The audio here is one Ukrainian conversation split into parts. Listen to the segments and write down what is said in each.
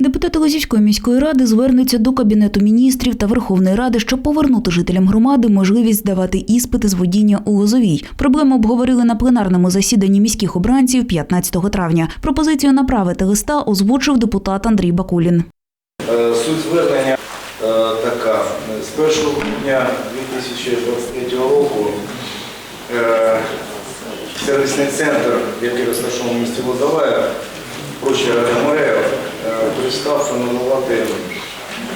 Депутати Лозівської міської ради звернуться до Кабінету міністрів та Верховної Ради, щоб повернути жителям громади можливість здавати іспити з водіння у Лозовій. Проблему обговорили на пленарному засіданні міських обранців 15 травня. Пропозицію направити листа озвучив депутат Андрій Бакулін. Е, Суть звернення е, така. З 1 грудня 2023 року е, сервісний центр, який розташований в місті Лозовая, МРФ, е, перестав надавати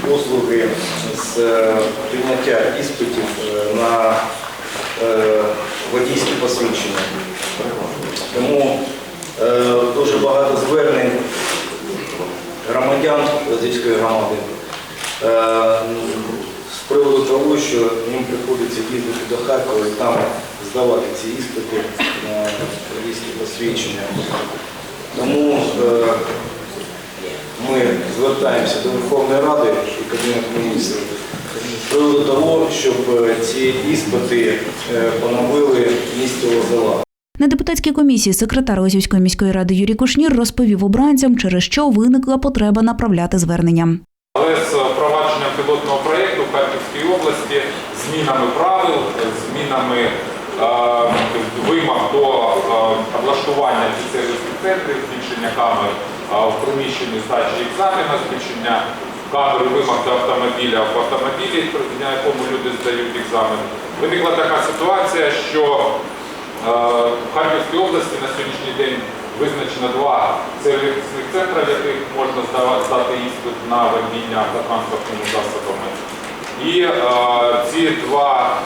послуги з е, прийняття іспитів е, на е, водійські посвідчення. Тому дуже багато звернень громадян Лозівської громади з приводу того, що їм приходиться їздити до Харкова і там здавати ці іспити на водійські посвідчення. Тому звертаємося до Верховної Ради і Кабінету міністрів з приводу того, щоб е, ці іспити е, поновили в місті Лозова. На депутатській комісії секретар Лозівської міської ради Юрій Кушнір розповів обранцям, через що виникла потреба направляти звернення. Але з впровадженням пілотного проєкту в Харківській області, змінами правил, змінами е, вимог до е, облаштування сервісних центрів, збільшення камер в приміщенні здачі екзамена, збільшення камер і вимог до автомобіля в автомобілі, на якому люди здають екзамен. Виникла така ситуація, що Е, В Харківській області на сьогоднішній день визначено два сервісних центри, в яких можна здати іспит на водіння автотранспортними засобами. І е, ці два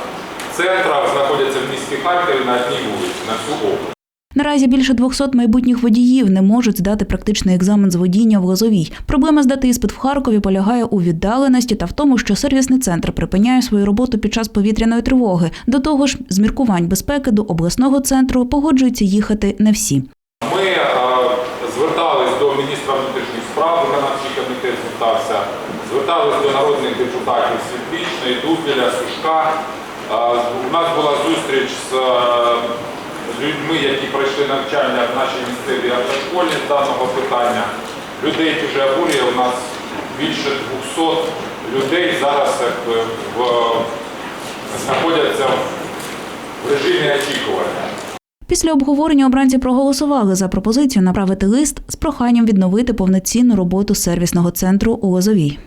центри знаходяться в місті Харкові на одній вулиці, на всю область. Наразі більше 200 майбутніх водіїв не можуть здати практичний екзамен з водіння в Лозовій. Проблема здати іспит в Харкові полягає у віддаленості та в тому, що сервісний центр припиняє свою роботу під час повітряної тривоги. До того ж, з міркувань безпеки до обласного центру погоджуються їхати не всі. Ми е, звертались до міністра внутрішніх справ, виконавчий комітет звертався, звертались до народних депутатів Світлічної, Дубіля, Сушка. Е, у нас була зустріч з е, людьми, які пройшли навчання в нашій місцевій автошколі з даного питання. Людей дуже обурює. У нас більше 200 людей зараз якби, в, знаходяться в режимі очікування. Після обговорення обранці проголосували за пропозицію направити лист з проханням відновити повноцінну роботу сервісного центру у Лозовій.